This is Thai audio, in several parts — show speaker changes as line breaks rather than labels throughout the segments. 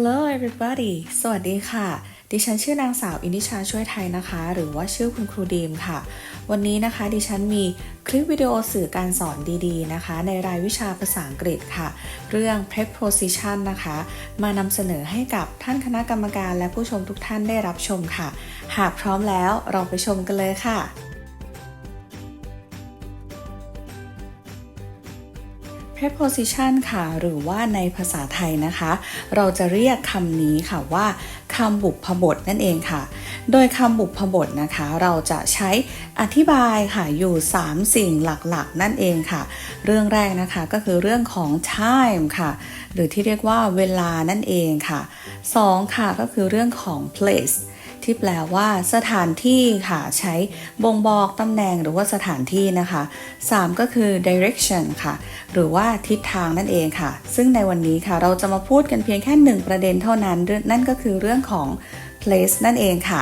Hello everybody สวัสดีค่ะ ดิฉันชื่อนางสาวอินิชาช่วยไทยนะคะ หรือว่าชื่อคุณครูดีมค่ะ วันนี้นะคะดิฉันมีคลิปวิดีโอสื่อการสอนดีๆนะคะ ในรายวิชาภาษาอังกฤษค่ะ เรื่อง preposition นะคะ มานำเสนอให้กับท่านคณะกรรมการและผู้ชมทุกท่านได้รับชมค่ะ หากพร้อมแล้วเราไปชมกันเลยค่ะ preposition ค่ะ หรือว่าในภาษาไทยนะคะ เราจะเรียกคำนี้ค่ะว่าคำบุพบทนั่นเองค่ะ โดยคำบุพบทนะคะ เราจะใช้อธิบายค่ะอยู่ 3 สิ่งหลักๆ นั่นเองค่ะ เรื่องแรกนะคะก็คือเรื่องของ time ค่ะ หรือที่เรียกว่าเวลานั่นเองค่ะ 2 ค่ะก็คือเรื่องของ place ที่แปลว่า สถานที่ค่ะใช้บ่งบอกตำแหน่งหรือว่าสถานที่นะคะ 3 ก็คือ direction ค่ะ หรือว่าทิศทางนั่นเองค่ะ ซึ่งในวันนี้ค่ะ เราจะมาพูดกันเพียงแค่หนึ่งประเด็นเท่านั้น นั่นก็คือเรื่องของ place นั่นเองค่ะ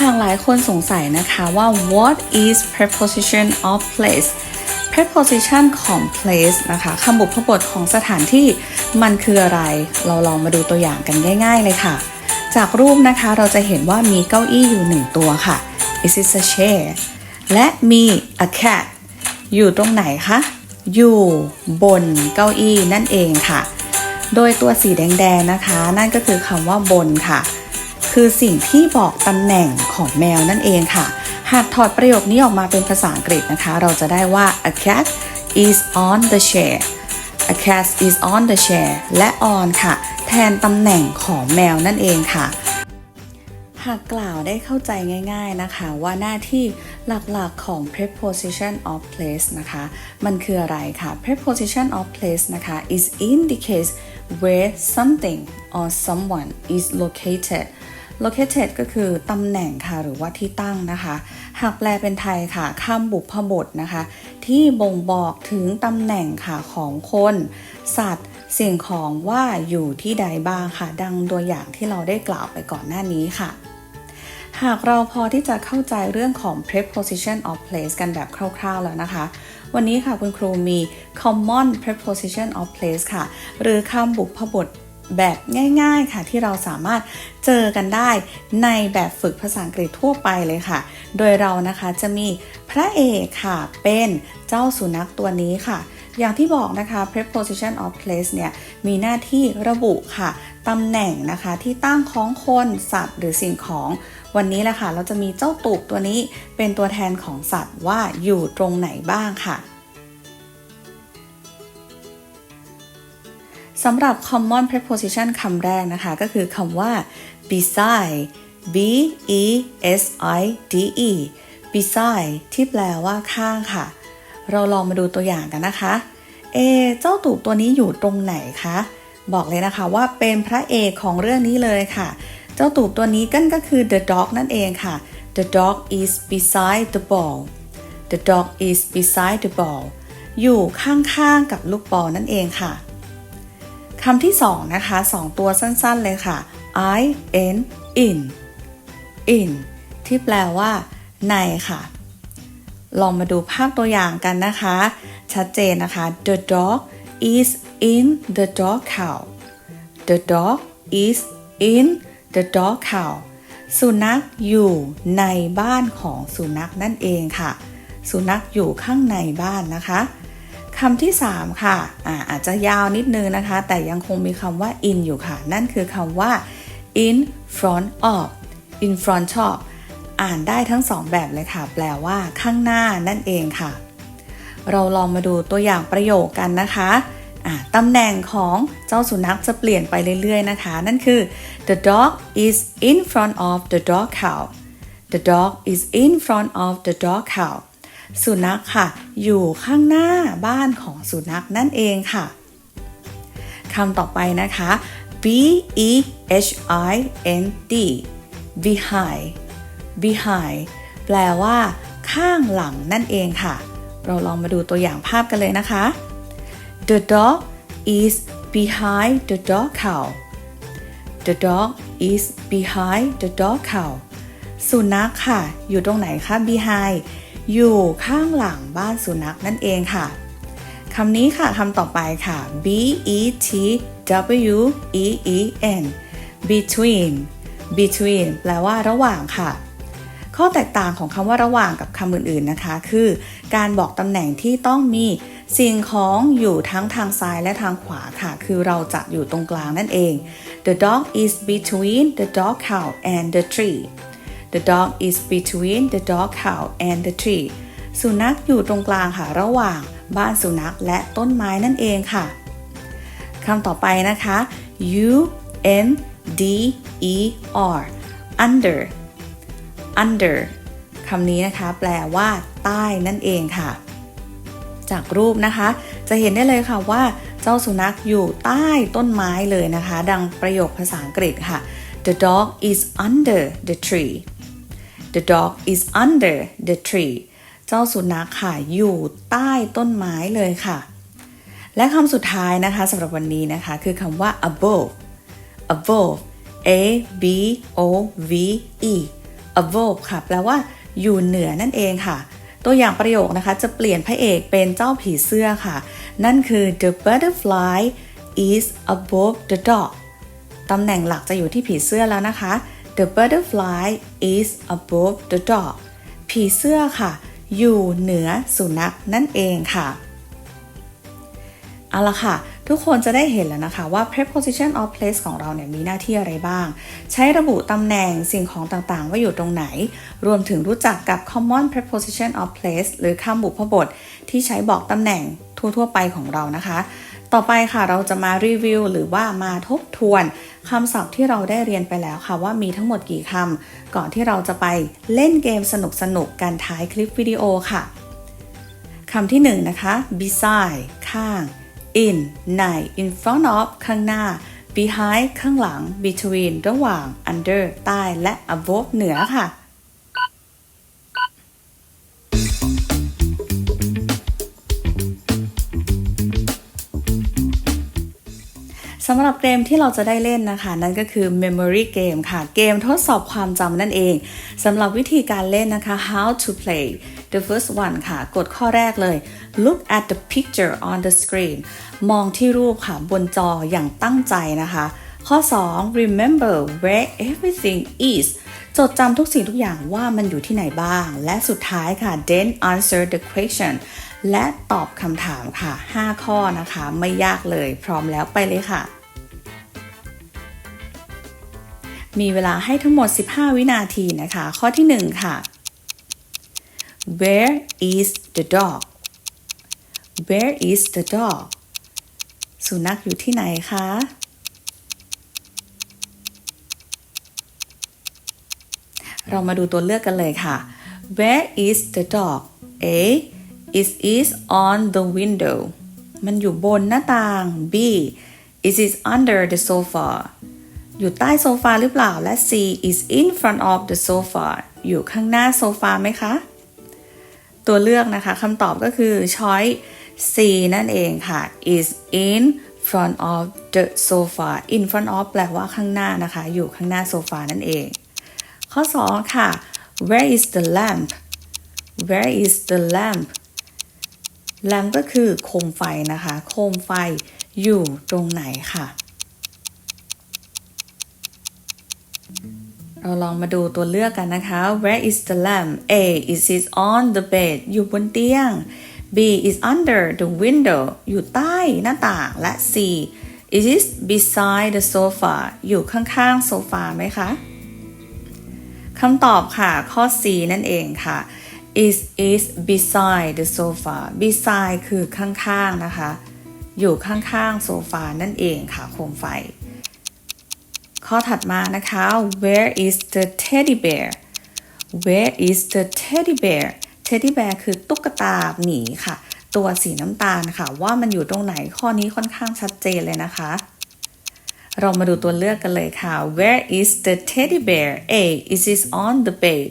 หากหลายคนสงสัยนะคะว่า what is preposition of place preposition ของ place นะคะคำบุพบทของสถานที่มันคืออะไร เราลองมาดูตัวอย่างกันง่ายๆเลยค่ะ จากรูปนะคะเราจะเห็นว่ามีเก้าอี้อยู่หนึ่งตัวค่ะ Is it a chair และมี a cat อยู่ตรงไหนคะ อยู่บนเก้าอี้นั่นเองค่ะ โดยตัวสีแดงๆนะคะ นั่นก็คือคำว่าบนค่ะ คือสิ่งที่บอกตำแหน่งของแมวนั่นเองค่ะ หากถอดประโยคนี้ออกมาเป็นภาษาอังกฤษนะคะ เราจะได้ว่า a cat is on the chair a cat is on the chair และ on ค่ะ แทนตำแหน่งของแมวนั่นเองค่ะ หากกล่าวได้เข้าใจง่ายๆนะคะ ว่าหน้าที่หลักๆของ preposition of place นะคะ มันคืออะไรคะ preposition of place นะคะ is indicates where something or someone is located located ก็คือตำแหน่งค่ะหรือว่าที่ตั้งนะคะ หากแปลเป็นไทยค่ะคำบุพบทนะคะ ที่บ่งบอกถึงตำแหน่งค่ะของคน สัตว์สิ่งของว่าอยู่ที่ใดบ้างค่ะ ดังตัวอย่างที่เราได้กล่าวไปก่อนหน้านี้ค่ะ หากเราพอที่จะเข้าใจเรื่องของ preposition of place กันแบบคร่าวๆแล้วนะคะ วันนี้ค่ะคุณครูมี common preposition of place ค่ะ หรือคำบุพบท แบบง่ายๆค่ะ ที่เราสามารถเจอกันได้ในแบบฝึกภาษาอังกฤษทั่วไปเลยค่ะ โดยเรานะคะจะมีพระเอกค่ะ เป็นเจ้าสุนัขตัวนี้ค่ะ อย่างที่บอกนะคะ preposition of place เนี่ย มีหน้าที่ระบุค่ะตำแหน่งนะคะที่ตั้งของคนสัตว์หรือสิ่งของวันนี้แหละค่ะ เราจะมีเจ้าตูบตัวนี้เป็นตัวแทนของสัตว์ว่าอยู่ตรงไหนบ้างค่ะ สำหรับ common preposition คำแรกนะคะ ก็คือคำว่า beside b e s i d e beside ที่แปลว่าข้างค่ะ เราลองมาดูตัวอย่างกันนะคะ เอ เจ้าตูบตัวนี้อยู่ตรงไหนคะ บอกเลยนะคะว่าเป็นพระเอกของเรื่องนี้เลยค่ะ เจ้าตูบตัวนี้กันก็คือ the dog นั่นเองค่ะ the dog is beside the ball the dog is beside the ball อยู่ข้างๆกับลูกบอลนั่นเองค่ะำที่สองนะคะสองตัวสั้นๆเลยค่ะ I N in in ที่แปลว่าในค่ะ ลองมาดูภาพตัวอย่างกันนะคะ ชัดเจนนะคะ The dog is in the dog house The dog is in the dog house สุนัขอยู่ในบ้านของสุนัขนั่นเองค่ะ สุนัขอยู่ข้างในบ้านนะคะ คำที่ 3 ค่ะอาอาจจะยาวนิดนึงนะคะ แต่ยังคงมีคำว่า in อยู่ค่ะ นั่นคือคำว่า in front of in front of อ่านได้ทั้งสองแบบเลยค่ะ แปลว่าข้างหน้านั่นเองค่ะ เราลองมาดูตัวอย่างประโยคกันนะคะะตำแหน่งของเจ้าสุนัขจะเปลี่ยนไปเรื่อยๆนะคะ นั่นคือ the dog is in front of the dog house the dog is in front of the dog house สุนัขค่ะ อยู่ข้างหน้าบ้านของสุนัขนั่นเองค่ะคำต่อไปนะคะ b e h i n d behind behind แปลว่า ข้างหลังนั่นเองค่ะ เราลองมาดูตัวอย่างภาพกันเลยนะคะ The dog is behind the dog house The dog is behind the dog house สุนัขค่ะ อยู่ตรงไหนคะ behind อยู่ข้างหลังบ้านสุนัขนั่นเองค่ะคำนี้ค่ะคำต่อไปค่ะ B E T W E E N between between แปลว่าระหว่างค่ะ ข้อแตกต่างของคำว่าระหว่างกับคำอื่นๆนะคะ คือ การบอกตำแหน่งที่ต้องมีสิ่งของอยู่ทั้งทางซ้ายและทางขวาค่ะ คือเราจะอยู่ตรงกลางนั่นเอง The dog is between the dog house and the tree The dog is between the dog house and the tree สุนัขอยู่ตรงกลางค่ะระหว่างบ้านสุนัขและต้นไม้นั่นเองค่ะคำต่อไปนะคะ U N D E R under under คำนี้นะคะ แปลว่าใต้นั่นเองค่ะ จากรูปนะคะ จะเห็นได้เลยค่ะว่า เจ้าสุนัขอยู่ใต้ต้นไม้เลยนะคะ ดังประโยคภาษาอังกฤษค่ะ The dog is under the tree The dog is under the tree เจ้าสุนัขค่ะ อยู่ใต้ต้นไม้เลยค่ะ และคำสุดท้ายนะคะสำหรับวันนี้นะคะ คือคำว่า above above a b o v e above ค่ะ แปลว่าอยู่เหนือนั่นเองค่ะ ตัวอย่างประโยคนะคะ จะเปลี่ยนพระเอกเป็นเจ้าผีเสื้อค่ะ นั่นคือ the butterfly is above the dog ตำแหน่งหลักจะอยู่ที่ผีเสื้อแล้วนะคะ the butterfly is above the dog ผีเสื้อค่ะ อยู่เหนือสุนัขนั่นเองค่ะ เอาละค่ะ ทุกคนจะได้เห็นแล้วนะคะว่า preposition of place ของเราเนี่ยมีหน้าที่อะไรบ้าง ใช้ระบุตำแหน่งสิ่งของต่างๆ ว่าอยู่ตรงไหน รวมถึงรู้จักกับ common preposition of place หรือคำบุพบทที่ใช้บอกตำแหน่งทั่วๆ ไปของเรานะคะ ต่อไปค่ะเราจะมารีวิวหรือว่ามาทบทวนคำศัพท์ที่เราได้เรียนไปแล้วค่ะว่ามีทั้งหมดกี่คำก่อนที่เราจะไปเล่นเกมสนุกๆกันท้ายคลิปวิดีโอค่ะคำที่1นนะคะ beside ข้าง in ใน in front of ข้างหน้า behind ข้างหลัง between ระหว่าง under ใต้และ above เหนือค่ะ สำหรับเกมที่เราจะได้เล่นนะคะ นั่นก็คือ memory game ค่ะ เกมทดสอบความจำนั่นเองสำหรับวิธีการเล่นนะคะ how to play the first one ค่ะ กดข้อแรกเลย look at the picture on the screen มองที่รูปค่ะ บนจออย่างตั้งใจนะคะ ข้อ 2 remember where everything is จดจำทุกสิ่งทุกอย่างว่ามันอยู่ที่ไหนบ้าง และสุดท้ายค่ะ then answer the question และตอบคำถามค่ะ 5 ข้อนะคะ ไม่ยากเลย พร้อมแล้วไปเลยค่ะ มีเวลาให้ทั้งหมด 15 วินาทีนะคะ ข้อที่ 1 ค่ะ Where is the dog Where is the dog สุนัขอยู่ที่ไหนคะ เรามาดูตัวเลือกกันเลยค่ะ Where is the dog A it is on the window มันอยู่บนหน้าต่าง B it is under the sofa อยู่ใต้โซฟาหรือเปล่า และ C is in front of the sofa อยู่ข้างหน้าโซฟาไหมคะ ตัวเลือกนะคะคำตอบก็คือ choice C นั่นเองค่ะ is in front of the sofa in front of แปลว่าข้างหน้านะคะ อยู่ข้างหน้าโซฟานั่นเอง ข้อ 2 ค่ะ where is the lamp where is the lamp lamp ก็คือโคมไฟนะคะ โคมไฟอยู่ตรงไหนค่ะ เราลองมาดูตัวเลือกกันนะคะ where is the lamp A is it on the bed อยู่บนเตียง B is under the window อยู่ใต้หน้าต่างและ C is it beside the sofa อยู่ข้างๆโซฟาไหมคะคำตอบค่ะข้อ C นั่นเองค่ะ is is beside the sofa beside คือข้างๆนะคะ อยู่ข้างๆโซฟานั่นเองค่ะโคมไฟ ข้อถัดมานะคะ where is the teddy bear where is the teddy bear teddy bear คือตุ๊กตาหมีค่ะ ตัวสีน้ำตาลค่ะ ว่ามันอยู่ตรงไหนข้อนี้ค่อนข้างชัดเจนเลยนะคะ เรามาดูตัวเลือกกันเลยค่ะ where is the teddy bear A is it on the bed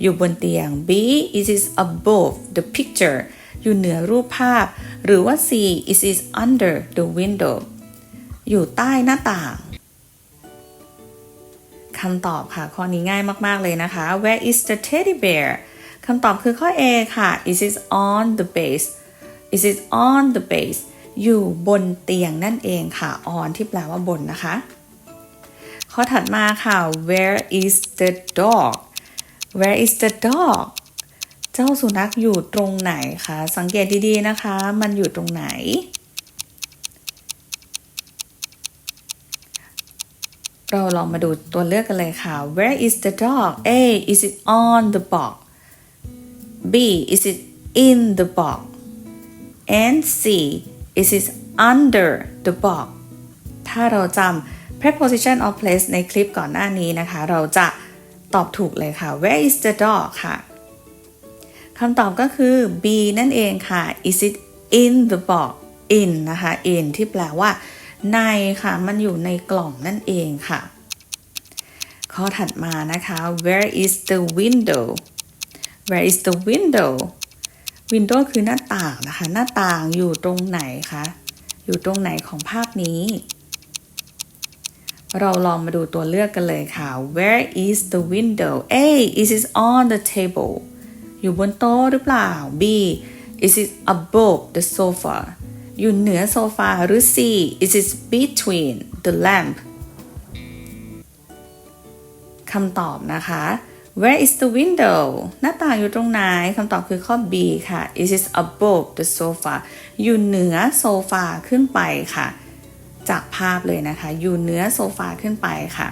อยู่บนเตียง B is it above the picture อยู่เหนือรูปภาพ หรือว่า C is it under the window อยู่ใต้หน้าต่าง คำตอบค่ะ ข้อนี้ง่ายมาก ๆ เลยนะคะ Where is the teddy bear คำตอบคือข้อ A ค่ะ Is it on the base is it on the base อยู่บนเตียงนั่นเองค่ะ on ที่แปลว่าบนนะคะ ข้อถัดมาค่ะ where is the dog where is the dog เจ้าสุนัขอยู่ตรงไหนคะ สังเกตดี ๆ นะคะ มันอยู่ตรงไหน เราลองมาดูตัวเลือกกันเลยค่ะ where is the dog A is it on the box B is it in the box and C is it under the box ถ้าเราจำ preposition of place ในคลิปก่อนหน้านี้นะคะ เราจะตอบถูกเลยค่ะ where is the dog ค่ะคำตอบก็คือ B นั่นเองค่ะ is it in the box in นะคะ in ที่แปลว่า ในค่ะ มันอยู่ในกล่องนั่นเองค่ะ ข้อถัดมานะคะ where is the window where is the window window คือหน้าต่างนะคะ หน้าต่างอยู่ตรงไหนคะ อยู่ตรงไหนของภาพนี้ เราลองมาดูตัวเลือกกันเลยค่ะ where is the window A is it on the table อยู่บนโต๊ะหรือเปล่า B is it above the sofa อยู่เหนือโซฟาหรือ C is it between the lamp คำตอบนะคะ Where is the window หน้าต่างอยู่ตรงไหนคำตอบคือข้อ B ค่ะ It is above the sofa อยู่เหนือโซฟาขึ้นไปค่ะ จากภาพเลยนะคะ อยู่เหนือโซฟาขึ้นไปค่ะ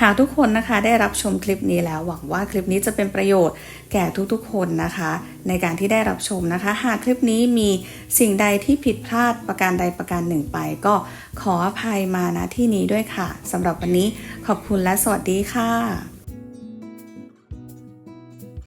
หากทุกคนนะคะได้รับชมคลิปนี้แล้วหวังว่าคลิปนี้จะเป็นประโยชน์แก่ทุกๆคนนะคะ ในการที่ได้รับชมนะคะ หากคลิปนี้มีสิ่งใดที่ผิดพลาดประการใดประการหนึ่งไป ก็ขออภัยมาณที่นี้ด้วยค่ะสำหรับวันนี้ขอบคุณและสวัสดีค่ะ